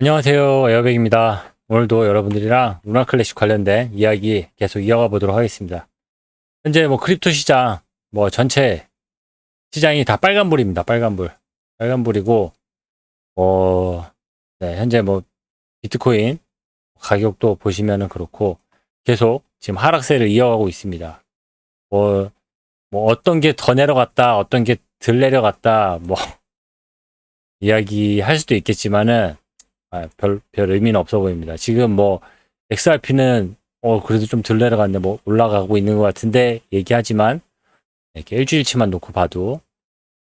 안녕하세요. 에어백입니다. 오늘도 여러분들이랑 루나 클래식 관련된 이야기 계속 이어가 보도록 하겠습니다. 현재 뭐 크립토 시장, 뭐 전체 시장이 다 빨간불입니다. 빨간불. 빨간불이고, 어, 네, 현재 뭐 비트코인 가격도 보시면은 그렇고 계속 지금 하락세를 이어가고 있습니다. 뭐, 뭐 어떤 게 더 내려갔다, 어떤 게 덜 내려갔다, 뭐 이야기 할 수도 있겠지만은 아, 별, 별 의미는 없어 보입니다. 지금 뭐, XRP는, 어, 그래도 좀 덜 내려갔는데, 뭐, 올라가고 있는 것 같은데, 얘기하지만, 이렇게 일주일치만 놓고 봐도,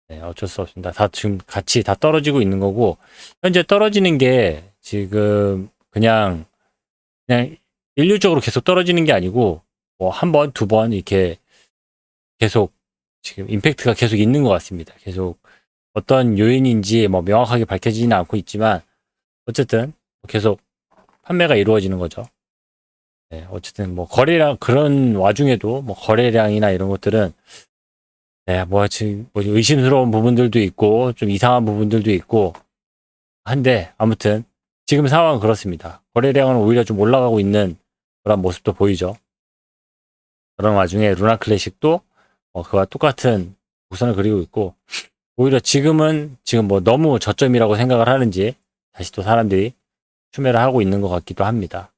네, 어쩔 수 없습니다. 다 지금 같이 다 떨어지고 있는 거고, 현재 떨어지는 게, 지금, 그냥, 그냥, 일률적으로 계속 떨어지는 게 아니고, 뭐, 한 번, 두 번, 이렇게, 계속, 지금, 임팩트가 계속 있는 것 같습니다. 계속, 어떤 요인인지, 뭐, 명확하게 밝혀지지는 않고 있지만, 어쨌든 계속 판매가 이루어지는 거죠. 네, 어쨌든 뭐 거래량 그런 와중에도 뭐 거래량이나 이런 것들은 네, 뭐 지금 뭐 의심스러운 부분들도 있고 좀 이상한 부분들도 있고 한데 아무튼 지금 상황은 그렇습니다. 거래량은 오히려 좀 올라가고 있는 그런 모습도 보이죠. 그런 와중에 루나 클래식도 어, 그와 똑같은 우선을 그리고 있고 오히려 지금은 지금 뭐 너무 저점이라고 생각을 하는지 다시 또 사람들이 추매를 하고 있는 것 같기도 합니다.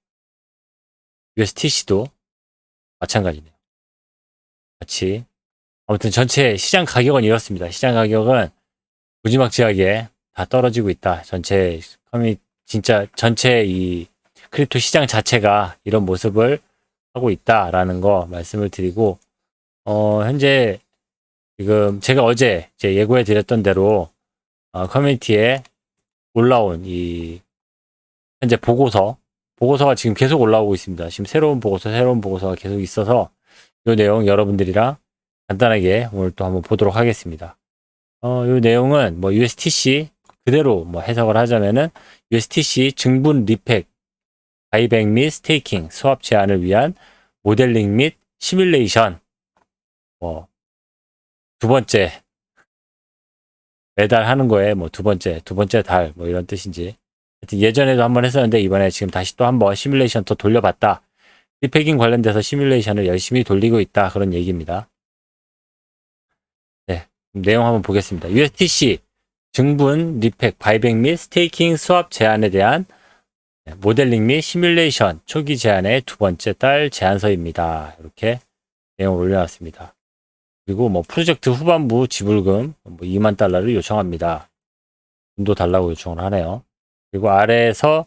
USTC도 마찬가지네요. 같이 아무튼 전체 시장 가격은 이렇습니다. 시장 가격은 무지막지하게 다 떨어지고 있다. 전체 커뮤니 진짜 전체 이 크립토 시장 자체가 이런 모습을 하고 있다라는 거 말씀을 드리고 어 현재 지금 제가 어제 제 예고해 드렸던 대로 어, 커뮤니티에 올라온 이 현재 보고서 보고서가 지금 계속 올라오고 있습니다. 지금 새로운 보고서 새로운 보고서가 계속 있어서 이 내용 여러분들이랑 간단하게 오늘 또 한번 보도록 하겠습니다. 어, 이 내용은 뭐 USTC 그대로 뭐 해석을 하자면은 USTC 증분 리팩 바이백 및 스테이킹 수합 제한을 위한 모델링 및 시뮬레이션 뭐 두 번째 매달 하는 거에 뭐 두 번째, 두 번째 달 뭐 이런 뜻인지. 하여튼 예전에도 한번 했었는데 이번에 지금 다시 또 한번 시뮬레이션 더 돌려봤다. 리패깅 관련돼서 시뮬레이션을 열심히 돌리고 있다. 그런 얘기입니다. 네. 내용 한번 보겠습니다. USTC 증분, 리팩, 바이백 및 스테이킹 수합 제한에 대한 모델링 및 시뮬레이션 초기 제한의 두 번째 달 제안서입니다. 이렇게 내용을 올려놨습니다. 그리고 뭐 프로젝트 후반부 지불금 뭐 2만 달러를 요청합니다. 돈도 달라고 요청을 하네요. 그리고 아래에서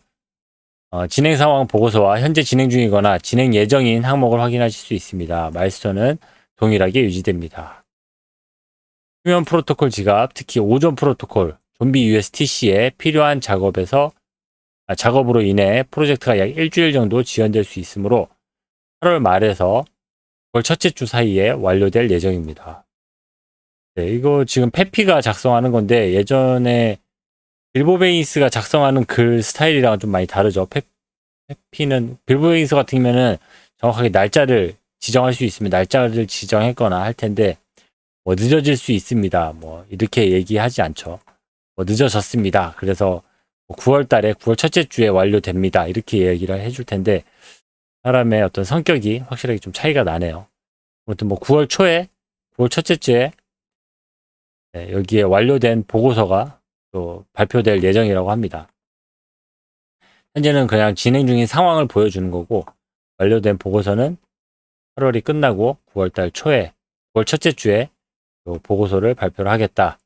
어, 진행 상황 보고서와 현재 진행 중이거나 진행 예정인 항목을 확인하실 수 있습니다. 마일스톤은 동일하게 유지됩니다. 수면 프로토콜 지갑, 특히 오존 프로토콜, 좀비 USTC에 필요한 작업에서 아, 작업으로 인해 프로젝트가 약 일주일 정도 지연될 수 있으므로 8월 말에서 9 월 첫째 주 사이에 완료될 예정입니다. 네, 이거 지금 페피가 작성하는 건데 예전에 빌보베이스가 작성하는 글 스타일이랑은 좀 많이 다르죠. 페, 페피는 빌보베이스 같은 경우는 정확하게 날짜를 지정할 수 있으면 날짜를 지정했거나 할 텐데 뭐 늦어질 수 있습니다. 뭐 이렇게 얘기하지 않죠. 뭐 늦어졌습니다. 그래서 9월 달에 9월 첫째 주에 완료됩니다. 이렇게 얘기를 해줄 텐데 사람의 어떤 성격이 확실하게 좀 차이가 나네요. 아무튼 뭐 9월 초에 9월 첫째 주에 네, 여기에 완료된 보고서가 또 발표될 예정이라고 합니다. 현재는 그냥 진행 중인 상황을 보여주는 거고 완료된 보고서는 8월이 끝나고 9월 달 초에 9월 첫째 주에 보고서를 발표를 하겠다.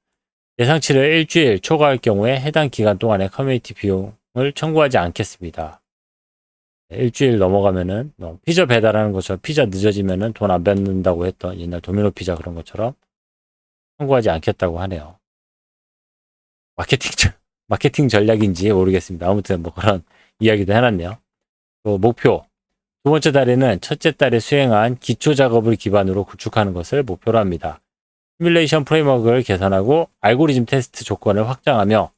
예상치를 일주일 초과할 경우에 해당 기간 동안의 커뮤니티 비용을 청구하지 않겠습니다. 네, 일주일 넘어가면은 뭐 피자 배달하는 것처럼 피자 늦어지면은 돈 안 받는다고 했던 옛날 도미노 피자 그런 것처럼 청구하지 않겠다고 하네요. 마케팅 전- 마케팅 전략인지 모르겠습니다. 아무튼 뭐 그런 이야기도 해놨네요. 또 목표 두 번째 달에는 첫째 달에 수행한 기초 작업을 기반으로 구축하는 것을 목표로 합니다. 시뮬레이션 프레임워크를 개선하고 알고리즘 테스트 조건을 확장하며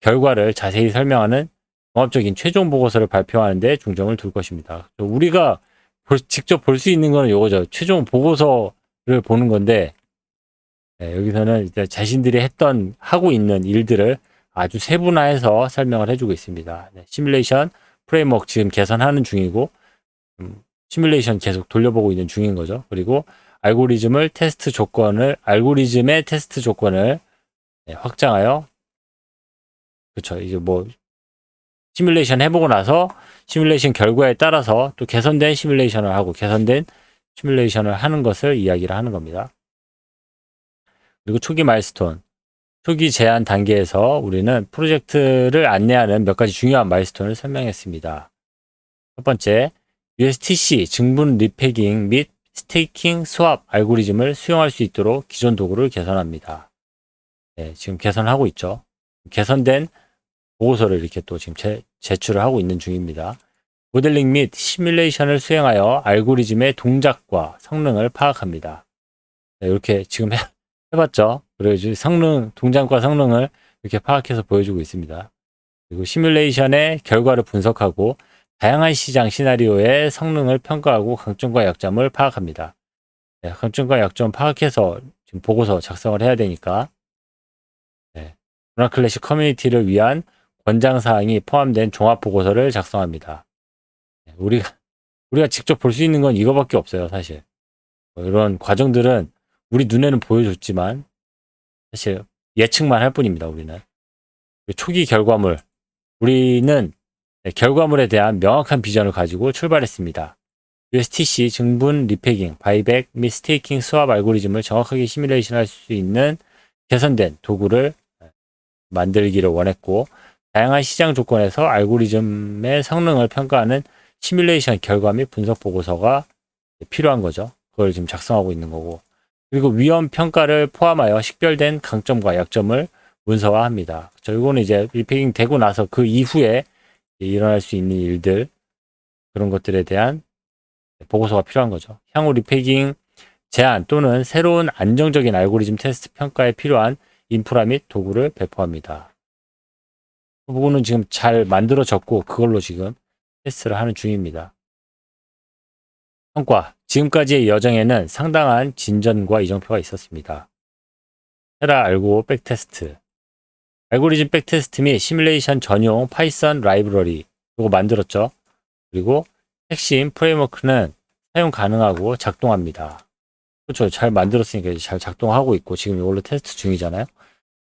결과를 자세히 설명하는 종합적인 최종 보고서를 발표하는 데 중점을 둘 것입니다. 우리가 볼- 직접 볼 수 있는 거는 이거죠. 최종 보고서를 보는 건데 네, 여기서는 이제 자신들이 했던 하고 있는 일들을 아주 세분화해서 설명을 해주고 있습니다. 네, 시뮬레이션 프레임워크 지금 개선하는 중이고 음, 시뮬레이션 계속 돌려보고 있는 중인 거죠. 그리고 알고리즘을 테스트 조건을 알고리즘의 테스트 조건을 네, 확장하여 그렇죠. 이제 뭐 시뮬레이션 해보고 나서 시뮬레이션 결과에 따라서 또 개선된 시뮬레이션을 하고 개선된 시뮬레이션을 하는 것을 이야기를 하는 겁니다. 그리고 초기 마일스톤 초기 제한 단계에서 우리는 프로젝트를 안내하는 몇 가지 중요한 마일스톤을 설명했습니다. 첫 번째, USTC 증분 리패깅 및 스테이킹 스왑 알고리즘을 수용할 수 있도록 기존 도구를 개선합니다. 네, 지금 개선하고 있죠. 개선된 보고서를 이렇게 또 지금 제, 제출을 하고 있는 중입니다. 모델링 및 시뮬레이션을 수행하여 알고리즘의 동작과 성능을 파악합니다. 네, 이렇게 지금 해, 해봤죠. 그래서 성능, 동작과 성능을 이렇게 파악해서 보여주고 있습니다. 그리고 시뮬레이션의 결과를 분석하고 다양한 시장 시나리오의 성능을 평가하고 강점과 약점을 파악합니다. 네, 강점과 약점 파악해서 지금 보고서 작성을 해야 되니까 네, 문화 클래식 커뮤니티를 위한 권장사항이 포함된 종합보고서를 작성합니다. 네, 우리가, 우리가 직접 볼 수 있는 건 이거밖에 없어요, 사실. 뭐 이런 과정들은 우리 눈에는 보여줬지만 사실 예측만 할 뿐입니다. 우리는 초기 결과물 우리는 네, 결과물에 대한 명확한 비전을 가지고 출발했습니다. USTC 증분 리패깅, 바이백 및 스테이킹 수압 알고리즘을 정확하게 시뮬레이션 할 수 있는 개선된 도구를 만들기를 원했고 다양한 시장 조건에서 알고리즘의 성능을 평가하는 시뮬레이션 결과 및 분석 보고서가 필요한 거죠. 그걸 지금 작성하고 있는 거고 그리고 위험 평가를 포함하여 식별된 강점과 약점을 문서화합니다. 저 이거는 이제 리패깅 되고 나서 그 이후에 일어날 수 있는 일들 그런 것들에 대한 보고서가 필요한 거죠. 향후 리패깅 제안 또는 새로운 안정적인 알고리즘 테스트 평가에 필요한 인프라 및 도구를 배포합니다. 그 부분은 지금 잘 만들어졌고 그걸로 지금 테스트를 하는 중입니다. 성과 지금까지의 여정에는 상당한 진전과 이정표가 있었습니다. 테라 알고 백테스트 알고리즘 백테스트 및 시뮬레이션 전용 파이썬 라이브러리 이거 만들었죠. 그리고 핵심 프레임워크는 사용 가능하고 작동합니다. 그렇죠. 잘 만들었으니까 잘 작동하고 있고 지금 이걸로 테스트 중이잖아요.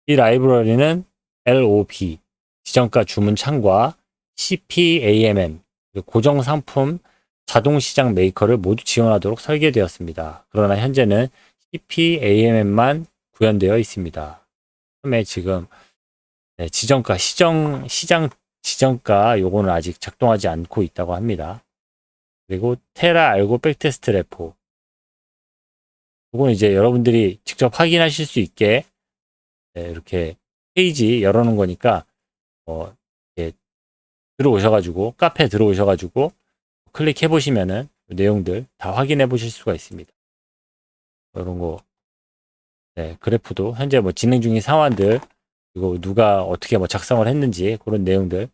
이 라이브러리는 LOB 지정가 주문 창과 CPAMM 고정 상품 자동 시장 메이커를 모두 지원하도록 설계되었습니다. 그러나 현재는 CPAMM만 구현되어 있습니다. 처음에 지금 네, 지정가 시정 시장 지정가 요거는 아직 작동하지 않고 있다고 합니다. 그리고 테라 알고 백테스트 레포 이건 이제 여러분들이 직접 확인하실 수 있게 네, 이렇게 페이지 열어놓은 거니까 어, 예, 들어오셔가지고 카페 들어오셔가지고 클릭해 보시면은 내용들 다 확인해 보실 수가 있습니다. 이런 거, 네, 그래프도 현재 뭐 진행 중인 상황들 그리고 누가 어떻게 뭐 작성을 했는지 그런 내용들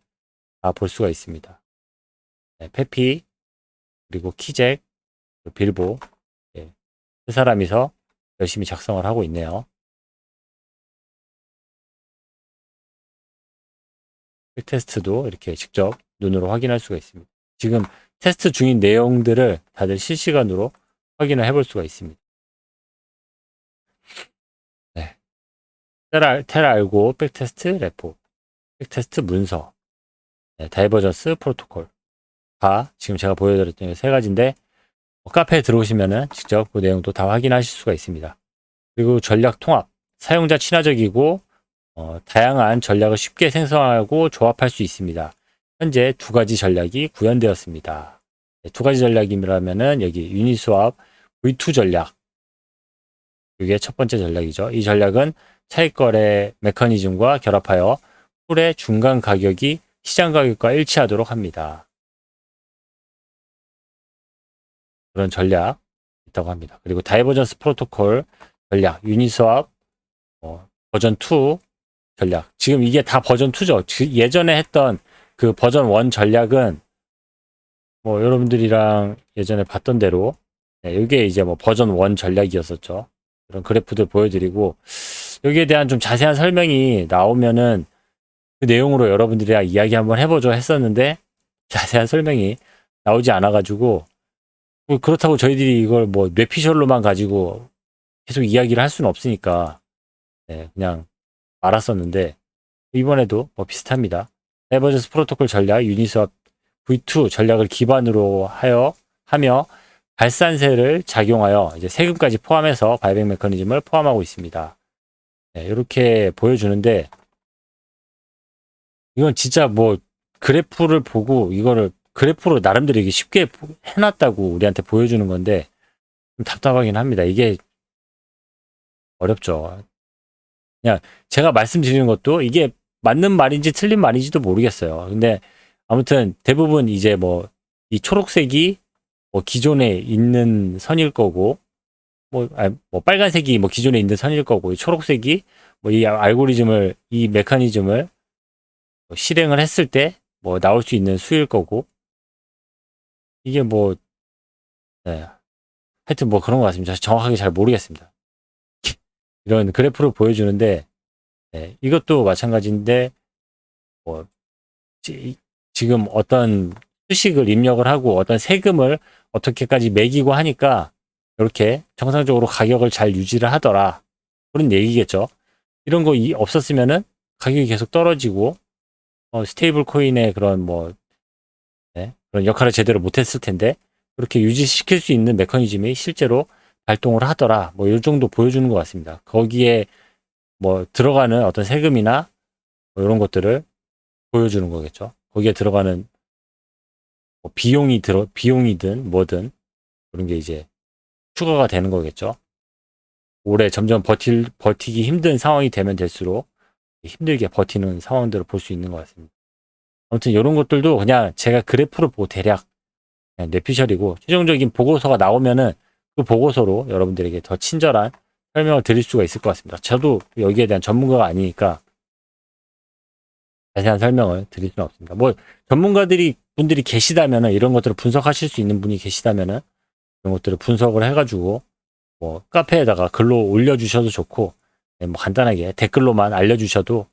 다 볼 수가 있습니다. 네, 페피 그리고 키잭 빌보 네, 그 사람이서 열심히 작성을 하고 있네요. 테스트도 이렇게 직접 눈으로 확인할 수가 있습니다. 지금 테스트 중인 내용들을 다들 실시간으로 확인을 해볼 수가 있습니다. 네. 테라, 테라 알고 백테스트 레포, 백테스트 문서, 네, 다이버전스 프로토콜. 다 지금 제가 보여드렸던 세 가지인데 뭐 카페에 들어오시면은 직접 그 내용도 다 확인하실 수가 있습니다. 그리고 전략 통합, 사용자 친화적이고 어, 다양한 전략을 쉽게 생성하고 조합할 수 있습니다. 현재 두 가지 전략이 구현되었습니다. 네, 두 가지 전략이라면은 여기 유니스왑 V2 전략. 이게 첫 번째 전략이죠. 이 전략은 차익거래 메커니즘과 결합하여 풀의 중간 가격이 시장 가격과 일치하도록 합니다. 그런 전략 있다고 합니다. 그리고 다이버전스 프로토콜 전략, 유니스왑 어, 버전 2 전략. 지금 이게 다 버전 2죠. 예전에 했던 그 버전 1 전략은 뭐 여러분들이랑 예전에 봤던 대로 네, 이게 이제 뭐 버전 1 전략이었었죠. 그런 그래프들 보여드리고 여기에 대한 좀 자세한 설명이 나오면은 그 내용으로 여러분들이랑 이야기 한번 해보죠 했었는데 자세한 설명이 나오지 않아가지고 뭐 그렇다고 저희들이 이걸 뭐 뇌피셜로만 가지고 계속 이야기를 할 수는 없으니까 네, 그냥 말았었는데 이번에도 뭐 비슷합니다. 에버전스 프로토콜 전략 유니스왑 V2 전략을 기반으로 하여 하며 발산세를 작용하여 이제 세금까지 포함해서 바이백 메커니즘을 포함하고 있습니다. 네, 이렇게 보여주는데 이건 진짜 뭐 그래프를 보고 이거를 그래프로 나름대로 이게 쉽게 해놨다고 우리한테 보여주는 건데 좀 답답하긴 합니다. 이게 어렵죠. 그냥 제가 말씀드리는 것도 이게 맞는 말인지 틀린 말인지도 모르겠어요. 근데 아무튼 대부분 이제 뭐 이 초록색이 뭐 기존에 있는 선일 거고 뭐, 아, 뭐 빨간색이 뭐 기존에 있는 선일 거고 이 초록색이 뭐 이 알고리즘을 이 메커니즘을 뭐 실행을 했을 때 뭐 나올 수 있는 수일 거고 이게 뭐 네. 하여튼 뭐 그런 것 같습니다. 정확하게 잘 모르겠습니다. 이런 그래프를 보여주는데 네, 이것도 마찬가지인데 뭐 지, 지금 어떤 수식을 입력을 하고 어떤 세금을 어떻게까지 매기고 하니까 이렇게 정상적으로 가격을 잘 유지를 하더라 그런 얘기겠죠. 이런 거 이- 없었으면은 가격이 계속 떨어지고 어, 스테이블 코인의 그런 뭐 네, 그런 역할을 제대로 못했을 텐데 그렇게 유지시킬 수 있는 메커니즘이 실제로 발동을 하더라. 뭐 이 정도 보여주는 것 같습니다. 거기에 뭐 들어가는 어떤 세금이나 뭐 이런 것들을 보여주는 거겠죠. 거기에 들어가는 뭐 비용이 들어 비용이든 뭐든 그런 게 이제 추가가 되는 거겠죠. 올해 점점 버틸 버티기 힘든 상황이 되면 될수록 힘들게 버티는 상황들을 볼 수 있는 것 같습니다. 아무튼 이런 것들도 그냥 제가 그래프를 보고 대략 그냥 뇌피셜이고 최종적인 보고서가 나오면은 그 보고서로 여러분들에게 더 친절한 설명을 드릴 수가 있을 것 같습니다. 저도 여기에 대한 전문가가 아니니까 자세한 설명을 드릴 수는 없습니다. 뭐 전문가들이 분들이 계시다면은 이런 것들을 분석하실 수 있는 분이 계시다면은 이런 것들을 분석을 해가지고 뭐 카페에다가 글로 올려주셔도 좋고 네, 뭐 간단하게 댓글로만 알려주셔도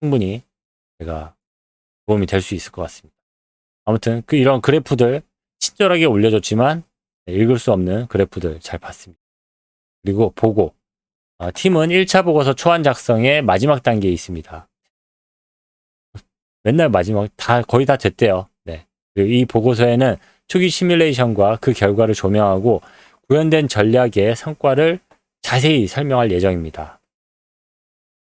충분히 제가 도움이 될 수 있을 것 같습니다. 아무튼 그 이런 그래프들 친절하게 올려줬지만 네, 읽을 수 없는 그래프들 잘 봤습니다. 그리고 보고 아, 팀은 1차 보고서 초안 작성의 마지막 단계에 있습니다. 맨날 마지막 다 거의 다 됐대요. 네. 이 보고서에는 초기 시뮬레이션과 그 결과를 조명하고 구현된 전략의 성과를 자세히 설명할 예정입니다.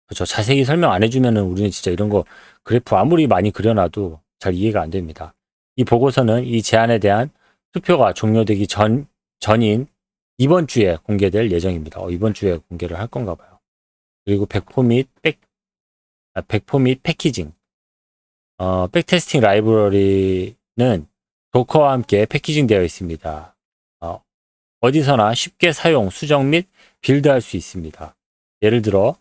그렇죠. 자세히 설명 안 해주면은 우리는 진짜 이런 거 그래프 아무리 많이 그려놔도 잘 이해가 안 됩니다. 이 보고서는 이 제안에 대한 투표가 종료되기 전, 전인 이번 주에 공개될 예정입니다. 어, 이번 주에 공개를 할 건가 봐요. 그리고 백포 및 백, 아, 백포 및 패키징. 어, 백테스팅 라이브러리는 도커와 함께 패키징 되어 있습니다. 어, 어디서나 쉽게 사용, 수정 및 빌드할 수 있습니다. 예를 들어,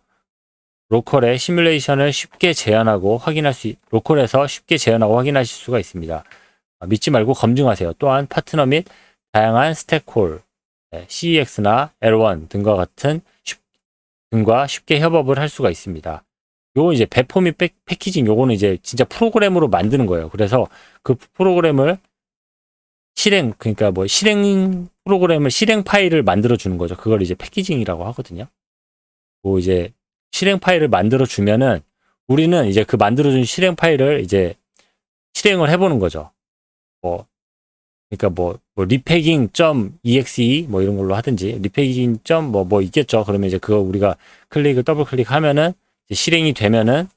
로컬의 시뮬레이션을 쉽게 재현하고 확인할 수, 있- 로컬에서 쉽게 재현하고 확인하실 수가 있습니다. 아, 믿지 말고 검증하세요. 또한 파트너 및 다양한 스택홀, 네, CEX나 L1 등과 같은 쉽, 등과 쉽게 협업을 할 수가 있습니다. 요거 이제 배포 및 백- 패키징 요거는 이제 진짜 프로그램으로 만드는 거예요. 그래서 그 프로그램을 실행 그러니까 뭐 실행 프로그램을 실행 파일을 만들어 주는 거죠. 그걸 이제 패키징이라고 하거든요. 뭐 이제 실행 파일을 만들어 주면은 우리는 이제 그 만들어 준 실행 파일을 이제 실행을 해 보는 거죠. 뭐 그러니까 뭐, 뭐 리패깅.exe 뭐 이런 걸로 하든지 리패깅. 뭐뭐 있겠죠. 그러면 이제 그거 우리가 클릭을 더블 클릭하면은 이제 실행이 되면은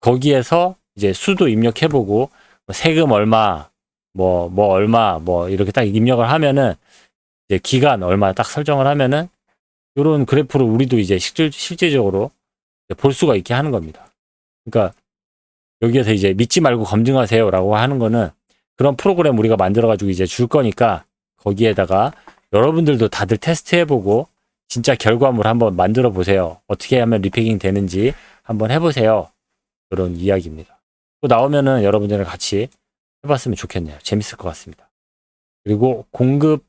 거기에서 이제 수도 입력해 보고 뭐 세금 얼마 뭐뭐 얼마 뭐 이렇게 딱 입력을 하면은 이제 기간 얼마 딱 설정을 하면은 이런 그래프를 우리도 이제 실질, 실제적으로 볼 수가 있게 하는 겁니다. 그러니까 여기에서 이제 믿지 말고 검증하세요라고 하는 거는 그런 프로그램 우리가 만들어 가지고 이제 줄 거니까 거기에다가 여러분들도 다들 테스트 해보고 진짜 결과물 한번 만들어 보세요. 어떻게 하면 리패깅 되는지 한번 해보세요. 그런 이야기입니다. 또 나오면은 여러분들이랑 같이 해봤으면 좋겠네요. 재밌을 것 같습니다. 그리고 공급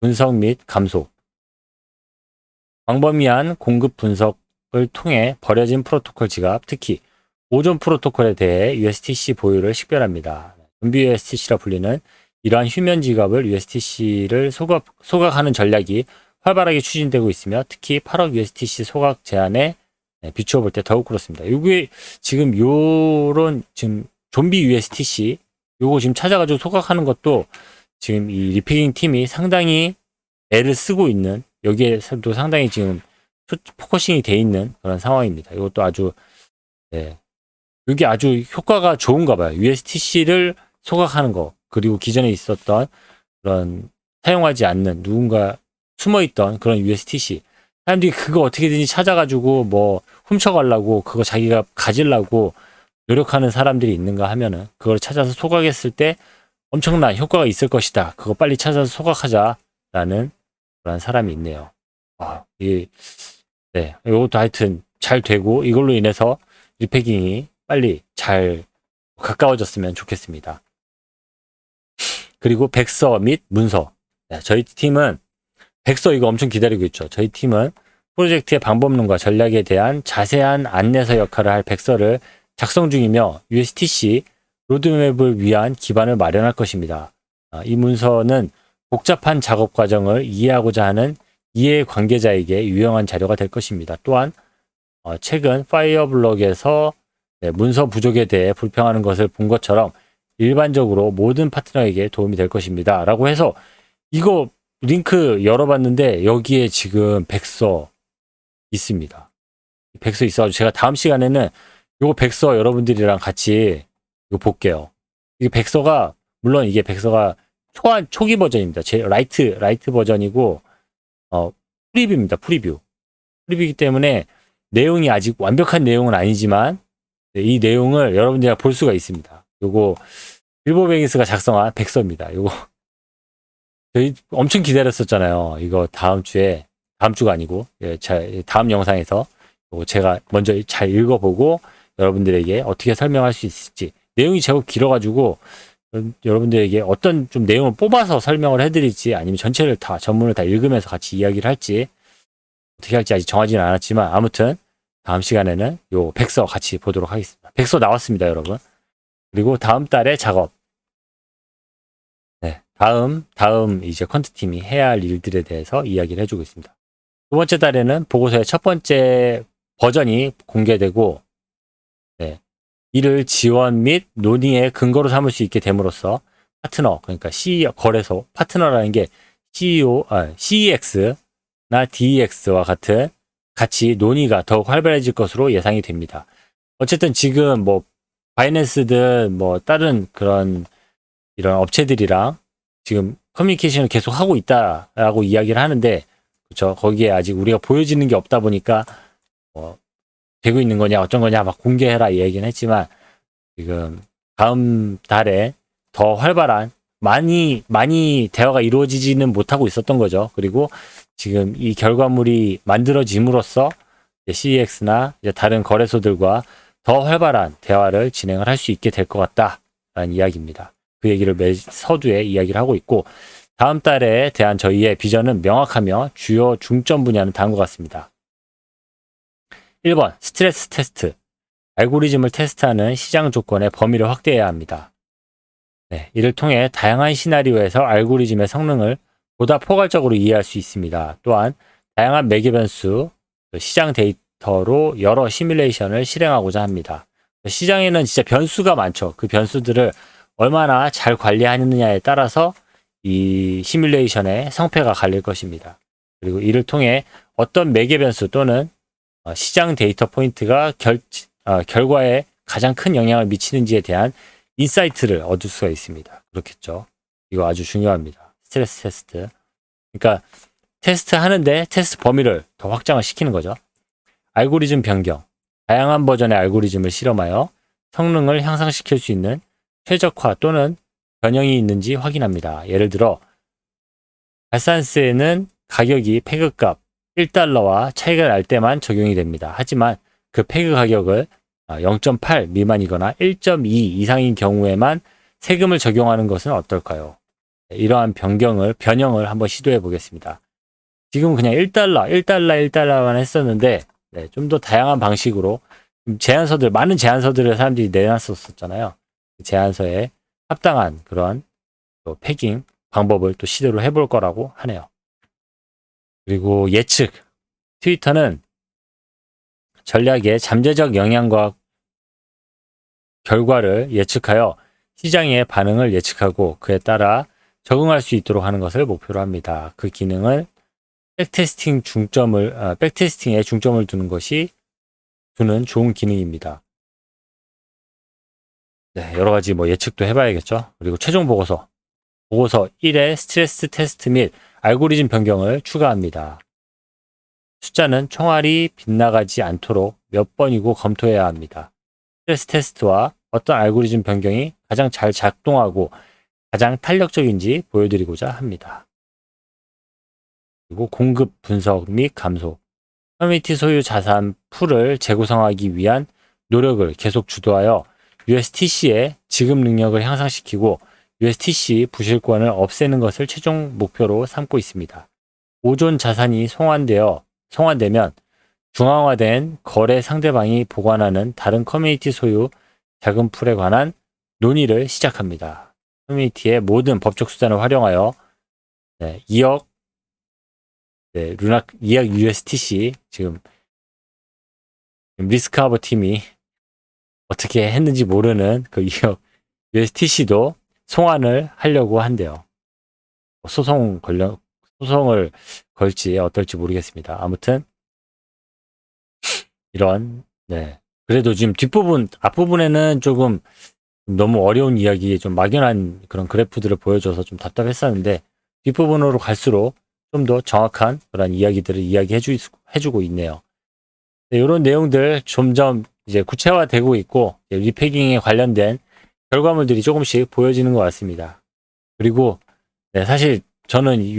분석 및 감소. 광범위한 공급 분석을 통해 버려진 프로토콜 지갑, 특히 보존 프로토콜에 대해 USTC 보유를 식별합니다. 좀비 USTC라 불리는 이러한 휴면 지갑을 USTC를 소각, 소각하는 전략이 활발하게 추진되고 있으며 특히 8억 USTC 소각 제한에 네, 비추어 볼 때 더욱 그렇습니다. 이게 지금 요런 지금 좀비 USTC 요거 지금 찾아가지고 소각하는 것도 지금 이 리피깅 팀이 상당히 애를 쓰고 있는 여기에서도 상당히 지금 초- 포커싱이 돼 있는 그런 상황입니다. 이것도 아주 네. 이게 아주 효과가 좋은가 봐요. USTC를 소각하는 거 그리고 기존에 있었던 그런 사용하지 않는 누군가 숨어 있던 그런 USTC 사람들이 그거 어떻게든지 찾아가지고 뭐 훔쳐가려고 그거 자기가 가지려고 노력하는 사람들이 있는가 하면은 그걸 찾아서 소각했을 때 엄청난 효과가 있을 것이다. 그거 빨리 찾아서 소각하자라는 그런 사람이 있네요. 아, 이, 네, 이것도 하여튼 잘 되고 이걸로 인해서 리패깅이 빨리 잘 가까워졌으면 좋겠습니다. 그리고 백서 및 문서. 네, 저희 팀은 백서 이거 엄청 기다리고 있죠. 저희 팀은 프로젝트의 방법론과 전략에 대한 자세한 안내서 역할을 할 백서를 작성 중이며 USTC 로드맵을 위한 기반을 마련할 것입니다. 아, 이 문서는 복잡한 작업 과정을 이해하고자 하는 이해 관계자에게 유용한 자료가 될 것입니다. 또한 어, 최근 파이어블럭에서 네, 문서 부족에 대해 불평하는 것을 본 것처럼 일반적으로 모든 파트너에게 도움이 될 것입니다. 라고 해서 이거 링크 열어봤는데 여기에 지금 백서 있습니다. 백서 있어가지고 제가 다음 시간에는 요거 백서 여러분들이랑 같이 이거 볼게요. 이게 백서가 물론 이게 백서가 초안 초기 버전입니다. 제 라이트 라이트 버전이고 어 프리뷰입니다. 프리뷰 프리뷰이기 때문에 내용이 아직 완벽한 내용은 아니지만 네, 이 내용을 여러분들이 볼 수가 있습니다. 요거 빌보뱅이스가 작성한 백서입니다. 요거 저희 엄청 기다렸었잖아요. 이거 다음 주에 다음 주가 아니고 예, 자, 다음 영상에서 요거 제가 먼저 잘 읽어보고 여러분들에게 어떻게 설명할 수 있을지 내용이 제법 길어가지고 음, 여러분들에게 어떤 좀 내용을 뽑아서 설명을 해드릴지 아니면 전체를 다 전문을 다 읽으면서 같이 이야기를 할지 어떻게 할지 아직 정하지는 않았지만 아무튼 다음 시간에는 요 백서 같이 보도록 하겠습니다. 백서 나왔습니다, 여러분. 그리고 다음 달에 작업. 네, 다음 다음 이제 컨트 팀이 해야 할 일들에 대해서 이야기를 해주고 있습니다. 두 번째 달에는 보고서의 첫 번째 버전이 공개되고, 네, 이를 지원 및 논의의 근거로 삼을 수 있게 됨으로써 파트너, 그러니까 CEO 거래소 파트너라는 게 CEO, 아, CEX나 DEX와 같은 같이 논의가 더욱 활발해질 것으로 예상이 됩니다. 어쨌든 지금 뭐 바이낸스든 뭐 다른 그런 이런 업체들이랑 지금 커뮤니케이션을 계속 하고 있다라고 이야기를 하는데 그렇죠. 거기에 아직 우리가 보여지는 게 없다 보니까 뭐 되고 있는 거냐 어떤 거냐 막 공개해라 이야기는 했지만 지금 다음 달에 더 활발한 많이 많이 대화가 이루어지지는 못하고 있었던 거죠. 그리고 지금 이 결과물이 만들어짐으로써 CEX나 다른 거래소들과 더 활발한 대화를 진행을 할 수 있게 될 것 같다라는 이야기입니다. 그 얘기를 매 서두에 이야기를 하고 있고 다음 달에 대한 저희의 비전은 명확하며 주요 중점 분야는 다음과 같습니다. 1번 스트레스 테스트 알고리즘을 테스트하는 시장 조건의 범위를 확대해야 합니다. 네, 이를 통해 다양한 시나리오에서 알고리즘의 성능을 보다 포괄적으로 이해할 수 있습니다. 또한 다양한 매개 변수, 시장 데이터 로 여러 시뮬레이션을 실행하고자 합니다. 시장에는 진짜 변수가 많죠. 그 변수들을 얼마나 잘 관리하느냐에 따라서 이 시뮬레이션의 성패가 갈릴 것입니다. 그리고 이를 통해 어떤 매개 변수 또는 어, 시장 데이터 포인트가 결, 어, 결과에 가장 큰 영향을 미치는지에 대한 인사이트를 얻을 수가 있습니다. 그렇겠죠. 이거 아주 중요합니다. 스트레스 테스트. 그러니까 테스트 하는데 테스트 범위를 더 확장을 시키는 거죠. 알고리즘 변경. 다양한 버전의 알고리즘을 실험하여 성능을 향상시킬 수 있는 최적화 또는 변형이 있는지 확인합니다. 예를 들어 발산스에는 가격이 패그값 1달러와 차이가 날 때만 적용이 됩니다. 하지만 그 패그 가격을 0.8 미만이거나 1.2 이상인 경우에만 세금을 적용하는 것은 어떨까요? 네, 이러한 변경을 변형을 한번 시도해 보겠습니다. 지금은 그냥 1달러, 1달러, 1달러만 했었는데 네, 좀 더 다양한 방식으로 제안서들 많은 제안서들을 사람들이 내놨었잖아요. 그 제안서에 합당한 그런 또 패깅 방법을 또 시도를 해볼 거라고 하네요. 그리고 예측 트위터는 전략의 잠재적 영향과 결과를 예측하여 시장의 반응을 예측하고 그에 따라 적응할 수 있도록 하는 것을 목표로 합니다. 그 기능은 백테스팅 중점을 아, 백테스팅에 중점을 두는 것이 두는 좋은 기능입니다. 네, 여러 가지 뭐 예측도 해봐야겠죠. 그리고 최종 보고서 보고서 1의 스트레스 테스트 및 알고리즘 변경을 추가합니다. 숫자는 총알이 빗나가지 않도록 몇 번이고 검토해야 합니다. 스트레스 테스트와 어떤 알고리즘 변경이 가장 잘 작동하고 가장 탄력적인지 보여드리고자 합니다. 그리고 공급 분석 및 감소. 커뮤니티 소유 자산 풀을 재구성하기 위한 노력을 계속 주도하여 USTC의 지급 능력을 향상시키고 USTC 부실권을 없애는 것을 최종 목표로 삼고 있습니다. 오존 자산이 송환되어 송환되면 중앙화된 거래 상대방이 보관하는 다른 커뮤니티 소유 자금 풀에 관한 논의를 시작합니다. 커뮤니티의 모든 법적 수단을 활용하여 네, 2억 네, 루나 2억 USTC 지금 리스크하버 팀이 어떻게 했는지 모르는 그 2억 USTC도 송환을 하려고 한대요. 뭐 소송 걸려 소송을 걸지 어떨지 모르겠습니다. 아무튼 이런 네 그래도 지금 뒷부분 앞부분에는 조금 너무 어려운 이야기 좀 막연한 그런 그래프들을 보여줘서 좀 답답했었는데 뒷부분으로 갈수록 좀 더 정확한 그런 이야기들을 이야기해 주, 해주고 있네요. 네, 이런 내용들 점점 이제 구체화되고 있고 리패깅에 관련된 결과물들이 조금씩 보여지는 것 같습니다. 그리고 네, 사실 저는 이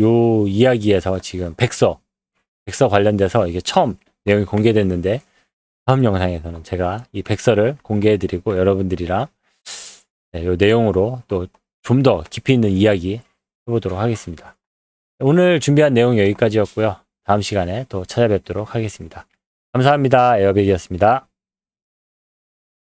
이야기에서 지금 백서 백서 관련돼서 이게 처음 내용이 공개됐는데 다음 영상에서는 제가 이 백서를 공개해드리고 여러분들이랑 네, 이 내용으로 또 좀 더 깊이 있는 이야기 해보도록 하겠습니다. 오늘 준비한 내용 여기까지였고요. 다음 시간에 또 찾아뵙도록 하겠습니다. 감사합니다. 에어백이었습니다.